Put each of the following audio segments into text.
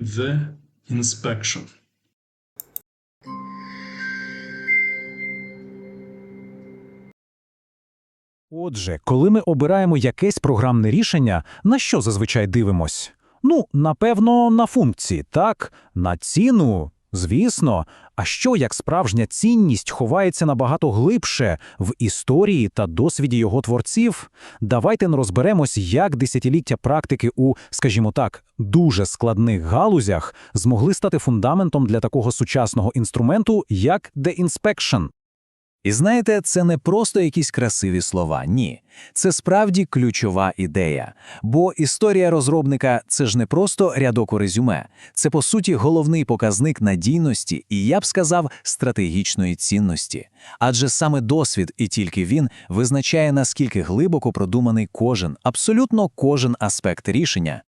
The inspection. Отже, коли ми обираємо якесь програмне рішення, на що зазвичай дивимось? Ну, напевно, на функції, так, на ціну, звісно. А що як справжня цінність ховається набагато глибше в історії та досвіді його творців? Давайте розберемось, як десятиліття практики у, скажімо так, дуже складних галузях змогли стати фундаментом для такого сучасного інструменту, як The Inspection. І знаєте, це не просто якісь красиві слова, ні. Це справді ключова ідея. Бо історія розробника це ж не просто рядок у резюме, це по суті головний показник надійності і, я б сказав, стратегічної цінності. Адже саме досвід і тільки він визначає, наскільки глибоко продуманий кожен, абсолютно кожен аспект рішення.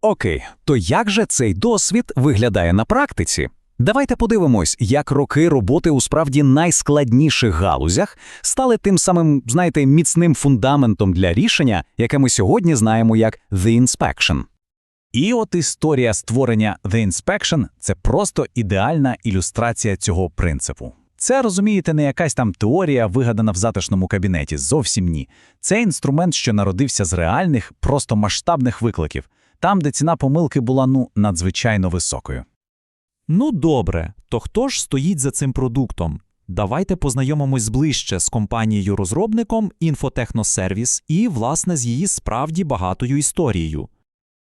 Окей, то як же цей досвід виглядає на практиці? Давайте подивимось, як роки роботи у справді найскладніших галузях стали тим самим, знаєте, міцним фундаментом для рішення, яке ми сьогодні знаємо як The Inspection. І от історія створення The Inspection – це просто ідеальна ілюстрація цього принципу. Це, розумієте, не якась там теорія, вигадана в затишному кабінеті, зовсім ні. Це інструмент, що народився з реальних, просто масштабних викликів, там, де ціна помилки була, ну, надзвичайно високою. Ну добре, то хто ж стоїть за цим продуктом? Давайте познайомимось ближче з компанією-розробником Infotechnoservice і, власне, з її справді багатою історією.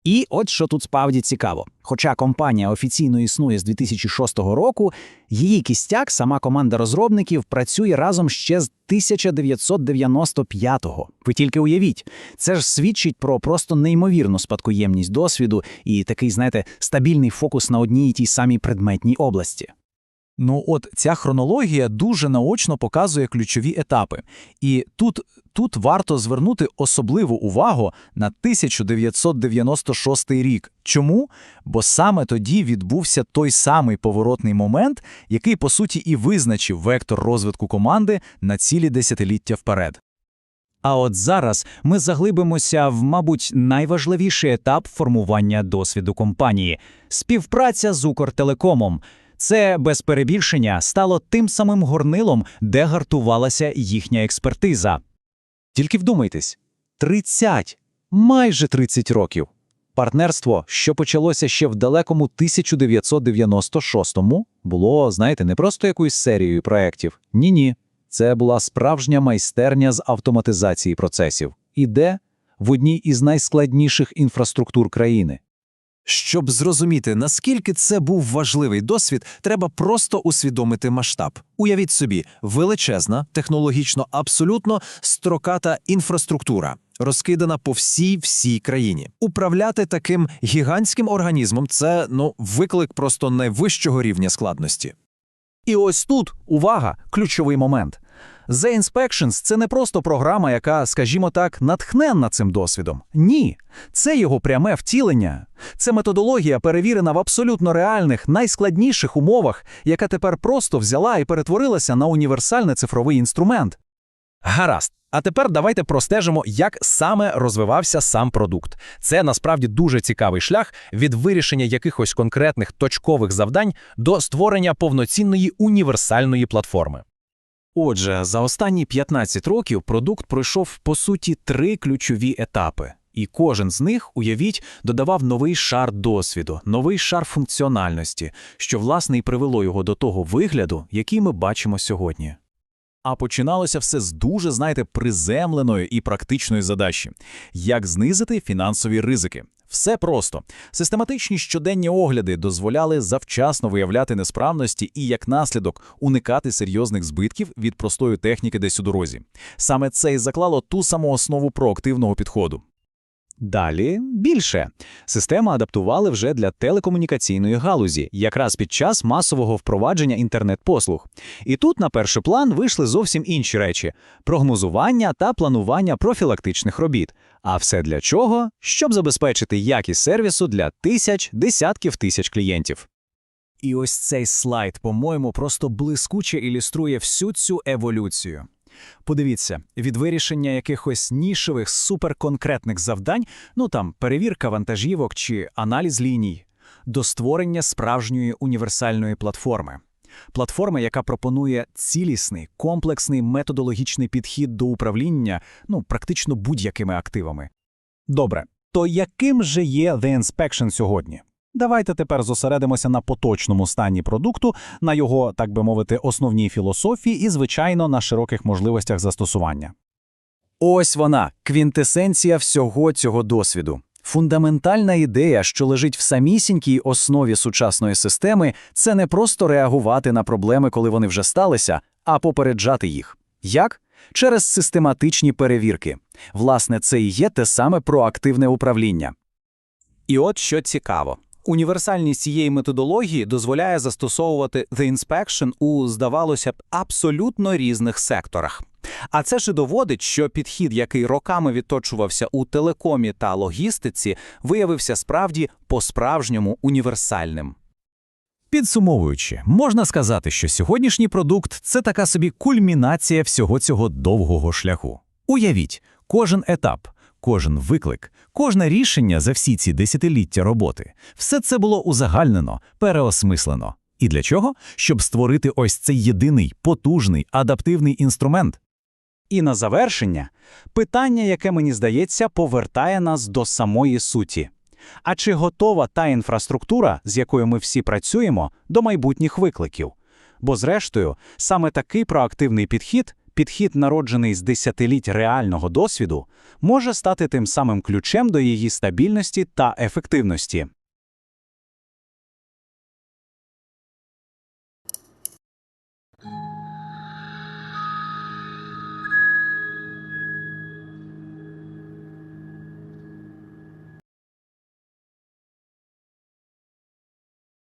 І от що тут справді цікаво. Хоча компанія офіційно існує з 2006 року, її кістяк, сама команда розробників, працює разом ще з 1995-го. Ви тільки уявіть, це ж свідчить про просто неймовірну спадкоємність досвіду і такий, знаєте, стабільний фокус на одній і тій самій предметній області. Ну, от ця хронологія дуже наочно показує ключові етапи. І тут, тут варто звернути особливу увагу на 1996 рік. Чому? Бо саме тоді відбувся той самий поворотний момент, який, по суті, і визначив вектор розвитку команди на цілі десятиліття вперед. А от зараз ми заглибимося в, мабуть, найважливіший етап формування досвіду компанії співпраця з Укртелекомом. Це без перебільшення стало тим самим горнилом, де гартувалася їхня експертиза. Тільки вдумайтесь 30, майже 30 років. Партнерство, що почалося ще в далекому 1996-му, було, знаєте, не просто якоюсь серією проєктів. Ні-ні. Це була справжня майстерня з автоматизації процесів. І де? В одній із найскладніших інфраструктур країни. Щоб зрозуміти, наскільки це був важливий досвід, треба просто усвідомити масштаб. Уявіть собі, величезна, технологічно абсолютно строката інфраструктура, розкидана по всій всій країні. Управляти таким гігантським організмом це ну виклик просто найвищого рівня складності. І ось тут, увага, ключовий момент. The Inspections – це не просто програма, яка, скажімо так, натхненна цим досвідом. Ні, це його пряме втілення. Це методологія, перевірена в абсолютно реальних, найскладніших умовах, яка тепер просто взяла і перетворилася на універсальний цифровий інструмент. Гаразд. А тепер давайте простежимо, як саме розвивався сам продукт. Це насправді дуже цікавий шлях від вирішення якихось конкретних точкових завдань до створення повноцінної універсальної платформи. Отже, за останні 15 років продукт пройшов по суті три ключові етапи. І кожен з них, уявіть, додавав новий шар досвіду, новий шар функціональності, що власне і привело його до того вигляду, який ми бачимо сьогодні. А починалося все з дуже, знаєте, приземленої і практичної задачі як знизити фінансові ризики. Все просто. Систематичні щоденні огляди дозволяли завчасно виявляти несправності і, як наслідок, уникати серйозних збитків від простої техніки десь у дорозі. Саме це і заклало ту саму основу проактивного підходу. Далі більше. Систему адаптували вже для телекомунікаційної галузі, якраз під час масового впровадження інтернет-послуг. І тут на перший план вийшли зовсім інші речі: прогнозування та планування профілактичних робіт. А все для чого? Щоб забезпечити якість сервісу для тисяч, десятків тисяч клієнтів. І ось цей слайд, по-моєму, просто блискуче ілюструє всю цю еволюцію. Подивіться, від вирішення якихось нішевих суперконкретних завдань, ну там перевірка вантажівок чи аналіз ліній, до створення справжньої універсальної платформи. Платформи, яка пропонує цілісний, комплексний методологічний підхід до управління, ну, практично будь-якими активами. Добре, то яким же є The Inspection сьогодні? Давайте тепер зосередимося на поточному стані продукту, на його, так би мовити, основній філософії і, звичайно, на широких можливостях застосування. Ось вона, квінтесенція всього цього досвіду. Фундаментальна ідея, що лежить в самісінькій основі сучасної системи, це не просто реагувати на проблеми, коли вони вже сталися, а попереджати їх. Як? Через систематичні перевірки. Власне, це і є те саме проактивне управління. І от що цікаво. Універсальність цієї методології дозволяє застосовувати The Inspection у, здавалося б, абсолютно різних секторах. А це ж і доводить, що підхід, який роками відточувався у телекомі та логістиці, виявився справді по-справжньому універсальним. Підсумовуючи, можна сказати, що сьогоднішній продукт це така собі кульмінація всього цього довгого шляху. Уявіть, кожен етап, кожен виклик, кожне рішення за всі ці десятиліття роботи все це було узагальнено, переосмислено. І для чого? Щоб створити ось цей єдиний, потужний, адаптивний інструмент. І на завершення питання, яке мені здається, повертає нас до самої суті. А чи готова та інфраструктура, з якою ми всі працюємо, до майбутніх викликів? Бо, зрештою, саме такий проактивний підхід, підхід, народжений з десятиліть реального досвіду, може стати тим самим ключем до її стабільності та ефективності.